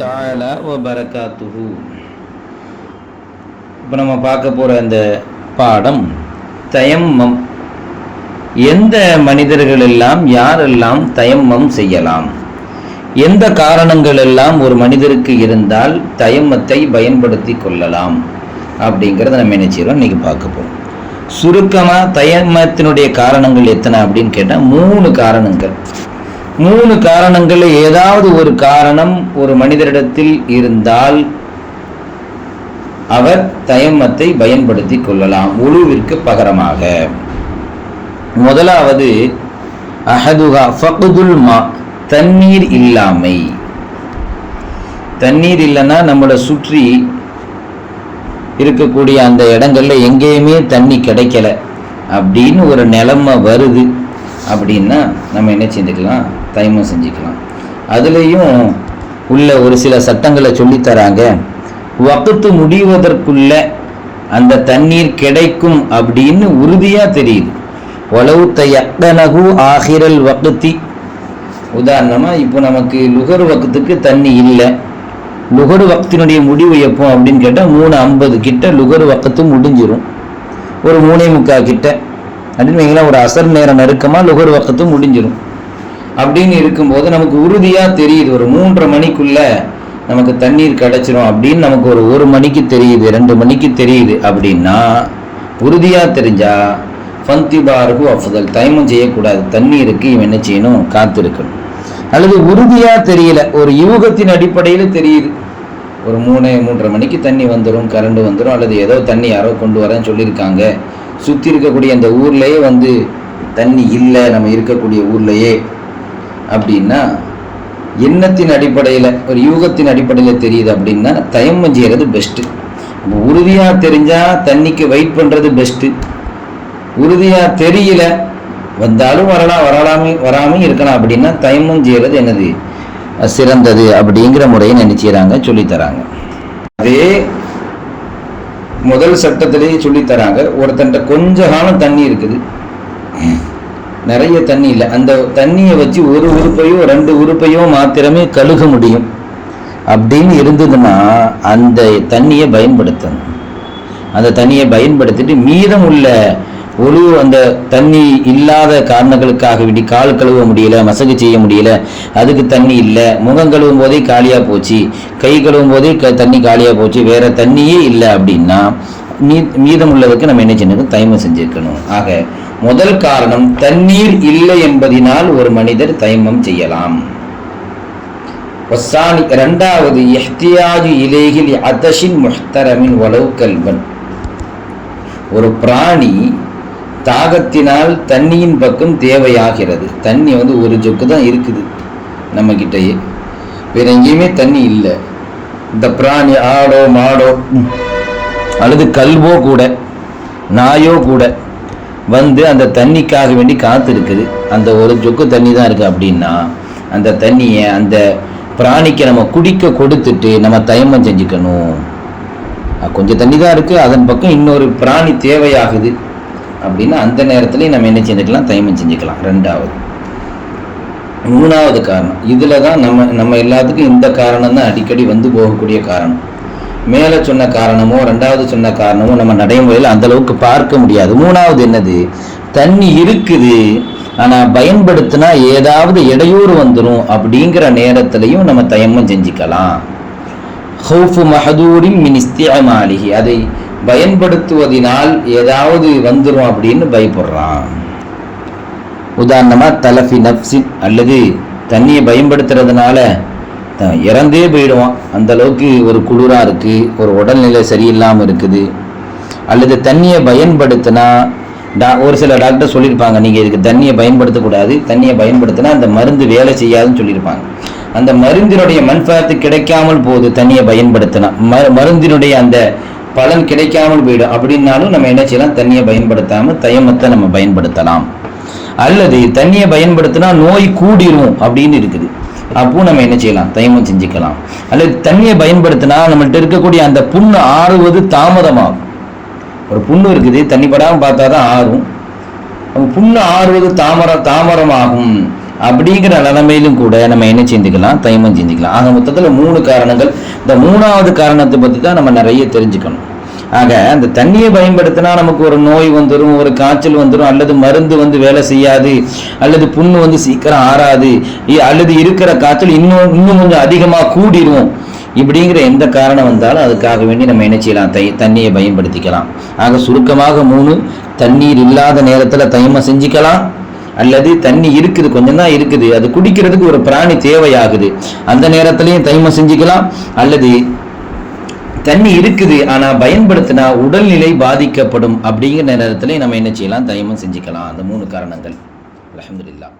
தாலா ஓ பரகாத்துஹு. இப்போ நம்ம பார்க்க போகிற இந்த பாடம் தயம்மம். எந்த மனிதர்கள் எல்லாம் யாரெல்லாம் தயம்மம் செய்யலாம்? எந்த காரணங்கள் எல்லாம் ஒரு மனிதருக்கு இருந்தால் தயமத்தை பயன்படுத்தி கொள்ளலாம்? அப்படிங்கிறத நம்ம என்ன செய்கிறோம் இன்றைக்கி பார்க்க போகிறோம் சுருக்கமாக தயமத்தினுடைய காரணங்கள் எத்தனை அப்படின்னு கேட்டால் மூணு காரணங்கள். மூணு காரணங்களில் ஏதாவது ஒரு காரணம் ஒரு மனிதரிடத்தில் இருந்தால் அவர் தயம்மத்தை பயன்படுத்தி கொள்ளலாம் உழுவிற்கு பகரமாக. முதலாவது அஹதுகா ஃபகுதுல் மா தண்ணீர் இல்லாமை. தண்ணீர் இல்லைன்னா நம்மளை சுற்றி இருக்கக்கூடிய அந்த இடங்கள்ல எங்கேயுமே தண்ணி கிடைக்கல அப்படின்னு ஒரு நிலைமை வருது. அப்படின்னா நம்ம என்ன செஞ்சுக்கலாம்? தயமம் செஞ்சுக்கலாம். அதுலேயும் உள்ள ஒரு சில சட்டங்களை சொல்லித்தராங்க வகுத்து முடிவதற்குள்ள அந்த தண்ணீர் கிடைக்கும் அப்படின்னு உறுதியாக தெரியுது. ஒலவு தயக்தனகு ஆகிரல் வகுத்தி. உதாரணமாக இப்போ நமக்கு லுகர் வக்கத்துக்கு தண்ணி இல்லை. லுகர் வக்தினுடைய முடிவு எப்போ அப்படின்னு கேட்டால் மூணு ஐம்பது கிட்ட லுகர் வக்கத்து முடிஞ்சிடும் ஒரு மூணே முக்கால் கிட்ட. அப்படின்னு வைங்களேன் ஒரு அசர் நேரம் நெருக்கமாக லுகர் வக்கத்து முடிஞ்சிடும் அப்படின்னு இருக்கும்போது நமக்கு உறுதியாக தெரியுது ஒரு மூன்றரை மணிக்குள்ள நமக்கு தண்ணீர் கிடச்சிரும் அப்படின்னு நமக்கு ஒரு ஒரு மணிக்கு தெரியுது ரெண்டு மணிக்கு தெரியுது அப்படின்னா உறுதியாக தெரிஞ்சா ஃபந்திபாருக்கு அஃபுதல் தைமம் செய்யக்கூடாது. தண்ணீருக்கு இவன் என்ன செய்யணும்? காத்திருக்கணும். அல்லது உறுதியாக தெரியல ஒரு யூகத்தின் அடிப்படையில் தெரியுது. ஒரு மூணு மூன்றரை மணிக்கு தண்ணி வந்துடும் கரண்ட் வந்துடும் அல்லது ஏதோ தண்ணி யாரோ கொண்டு வரேன்னு சொல்லியிருக்காங்க. சுற்றி இருக்கக்கூடிய அந்த ஊர்லேயே வந்து தண்ணி இல்லை நம்ம இருக்கக்கூடிய ஊர்லேயே அப்படின்னா எண்ணத்தின் அடிப்படையில் ஒரு யூகத்தின் அடிப்படையில் தெரியுது அப்படின்னா தயம்மம் செய்கிறது பெஸ்ட்டு உறுதியாக தெரிஞ்சால் தண்ணிக்கு வெயிட் பண்ணுறது பெஸ்ட்டு உறுதியாக தெரியல வந்தாலும் வரலாம் வரலாமே வராமல் இருக்கலாம் அப்படின்னா தயம்மம் செய்கிறது என்னது? சிறந்தது அப்படிங்கிற முறையை நினைச்சுறாங்க சொல்லித்தராங்க. அதே முதல் சட்டத்திலேயே சொல்லித்தராங்க ஒருத்தன்ட்ட கொஞ்ச காலம் தண்ணி இருக்குது. நிறைய தண்ணி இல்லை. அந்த தண்ணியை வச்சு ஒரு உறுப்பையோ ரெண்டு உறுப்பையோ மாத்திரமே கழுக முடியும். அப்படின்னு இருந்ததுன்னா அந்த தண்ணியை பயன்படுத்தணும். அந்த தண்ணியை பயன்படுத்திட்டு மீதம் உள்ள ஒழு அந்த தண்ணி இல்லாத காரணங்களுக்காக வேண்டி கால் கழுவ முடியல மசகு செய்ய முடியல அதுக்கு தண்ணி இல்லை. முகம் கழுவும் போதே காலியாக போச்சு. கை கழுவும் போதே க தண்ணி காலியாக போச்சு. வேற தண்ணியே இல்லை அப்படின்னா மீ மீதம் உள்ளதுக்கு நம்ம என்ன செய்யணும்? தயமம் செஞ்சிருக்கணும். ஆக முதல் காரணம் தண்ணீர் இல்லை என்பதினால் ஒரு மனிதர் தயமம் செய்யலாம். வசானி இரண்டாவது எஹ்தியாஜு இலேகில் அதஷின் முஹ்தரமின் வலவு கல்வன் ஒரு பிராணி தாகத்தினால் தண்ணியின் பக்கம் தேவையாகிறது. தண்ணி வந்து ஒரு ஜொக்கு தான் இருக்குது நம்ம கிட்டயே வேற எங்கேயுமே தண்ணி இல்லை. இந்த பிராணி ஆடோ மாடோ அல்லது கல்வோ கூட நாயோ கூட வந்து அந்த தண்ணிக்காக வேண்டி காத்திருக்குது. அந்த ஒரு ஜொக்கு தண்ணி தான் இருக்குது அப்படின்னா அந்த தண்ணியை அந்த பிராணிக்கு நம்ம குடிக்க கொடுத்துட்டு நம்ம தயமம் செஞ்சுக்கணும். கொஞ்சம் தண்ணி தான் இருக்குது அதன் பக்கம் இன்னொரு பிராணி தேவையாகுது. அப்படின்னா அந்த நேரத்துலையும் நம்ம என்ன செஞ்சுக்கலாம்? தயமம் செஞ்சுக்கலாம். ரெண்டாவது. மூணாவது காரணம். இதில் தான் நம்ம நம்ம எல்லாத்துக்கும் இந்த காரணம் தான் அடிக்கடி வந்து போகக்கூடிய காரணம். மேலே சொன்ன காரணமோ ரெண்டாவது சொன்ன காரணமோ நம்ம நடைமுறையில் அந்தளவுக்கு பார்க்க முடியாது. மூணாவது என்னது? தண்ணி இருக்குது. ஆனால் பயன்படுத்தினா ஏதாவது இடையூறு வந்துடும் அப்படிங்கிற நேரத்திலையும் நம்ம தயமம் செஞ்சுக்கலாம். ஹவுஃபு மஹதூரின் மினிஸ்தியமாளிகி அதை பயன்படுத்துவதனால் ஏதாவது வந்துடும் அப்படின்னு பயப்படுறான். உதாரணமாக தலஃபி நப்சின் அல்லது தண்ணியை பயன்படுத்துறதுனால இறந்தே போயிடுவான். அந்த அளவுக்கு ஒரு குளிராக இருக்குது ஒரு உடல்நிலை சரியில்லாமல் இருக்குது. அல்லது தண்ணியை பயன்படுத்தினா டா ஒரு சில டாக்டர் சொல்லியிருப்பாங்க நீங்கள் இதுக்கு தண்ணியை பயன்படுத்தக்கூடாது தண்ணியை பயன்படுத்தினா அந்த மருந்து வேலை செய்யாதுன்னு சொல்லியிருப்பாங்க. அந்த மருந்தினுடைய மண்பாத்து கிடைக்காமல் போகுது தண்ணியை பயன்படுத்தினா. ம மருந்தினுடைய அந்த பலன் கிடைக்காமல் போயிடும் அப்படின்னாலும் நம்ம என்ன செய்யலாம்? தண்ணியை பயன்படுத்தாமல் தயமத்தை நம்ம பயன்படுத்தலாம். அல்லது தண்ணியை பயன்படுத்தினா நோய் கூடிரும் அப்படின்னு இருக்குது. அப்போ நம்ம என்ன செய்யலாம்? தயமம் செஞ்சுக்கலாம். அல்லது தண்ணியை பயன்படுத்தினா நம்மள்ட்ட இருக்கக்கூடிய அந்த புண்ணு ஆறுவது தாமதமாகும். ஒரு புண்ணு இருக்குது தண்ணி படாமல் பார்த்தா தான் ஆறும் புண்ணு ஆறுவது தாமர தாமரமாகும். அப்படிங்கிற நிலைமையிலும் கூட நம்ம என்ன செஞ்சுக்கலாம்? தயமம் செஞ்சுக்கலாம். ஆக மொத்தத்தில் மூணு காரணங்கள். இந்த மூணாவது காரணத்தை பற்றி தான் நம்ம நிறைய தெரிஞ்சுக்கணும். ஆக அந்த தண்ணியை பயன்படுத்தினா நமக்கு ஒரு நோய் வந்துடும் ஒரு காய்ச்சல் வந்துடும் அல்லது மருந்து வந்து வேலை செய்யாது அல்லது புண்ணு வந்து சீக்கிரம் ஆறாது அல்லது இருக்கிற காய்ச்சல் இன்னும் இன்னும் கொஞ்சம் அதிகமாக கூடிரும். இப்படிங்கிற எந்த காரணம் வந்தாலும் அதுக்காக வேண்டி நம்ம என்ன செய்யலாம்? தை தண்ணியை பயன்படுத்திக்கலாம். ஆக சுருக்கமாக மூணு தண்ணீர் இல்லாத நேரத்தில் தைமம் செஞ்சுக்கலாம். அல்லது தண்ணி இருக்குது கொஞ்சம் தான் இருக்குது. அது குடிக்கிறதுக்கு ஒரு பிராணி தேவையாகுது. அந்த நேரத்திலையும் தைமம் செஞ்சுக்கலாம். அல்லது தண்ணி இருக்குது ஆனால் பயன்படுத்தினா உடல்நிலை பாதிக்கப்படும் அப்படிங்கிற நேரத்திலையும் நம்ம என்ன செய்யலாம்? தைமம் செஞ்சுக்கலாம். அந்த மூணு காரணங்கள். அலமதுல்லா